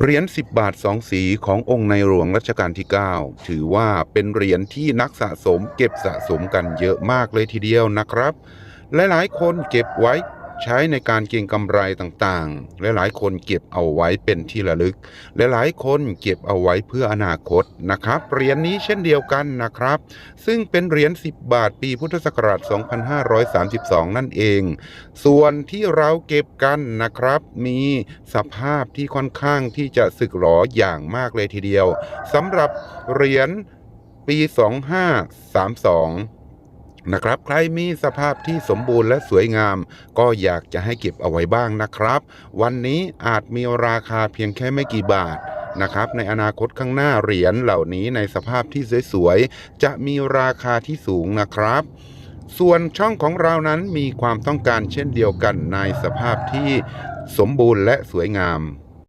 เหรียญ 10 บาท 2 สีขององค์ในหลวงรัชกาลที่ 9 ถือว่าเป็นเหรียญที่นักสะสมเก็บสะสมกันเยอะมากเลยทีเดียวนะครับ หลายๆ คนเก็บไว้ ใช้ในการเก็งกำไรต่างๆ และหลายคนเก็บเอาไว้เป็นที่ระลึกหลายๆคนเก็บเอาไว้เพื่ออนาคตนะครับ เหรียญนี้เช่นเดียวกันนะครับ ซึ่งเป็นเหรียญ 10 บาทปีพุทธศักราช 2532 นั่นเอง ส่วนที่เราเก็บกันนะครับ มีสภาพที่ค่อนข้างที่จะสึกหรออย่างมากเลยทีเดียวสำหรับเหรียญปี 2532 นะครับ ใครมีสภาพที่สมบูรณ์และสวยงาม ก็อยากจะให้เก็บเอาไว้บ้างนะครับ วันนี้อาจมีราคาเพียงแค่ไม่กี่บาทนะครับในอนาคตข้างหน้าเหรียญเหล่านี้ในสภาพที่สวยๆ จะมีราคาที่สูงนะครับ ส่วนช่องของเรานั้นมีความต้องการเช่นเดียวกันในสภาพที่สมบูรณ์และสวยงาม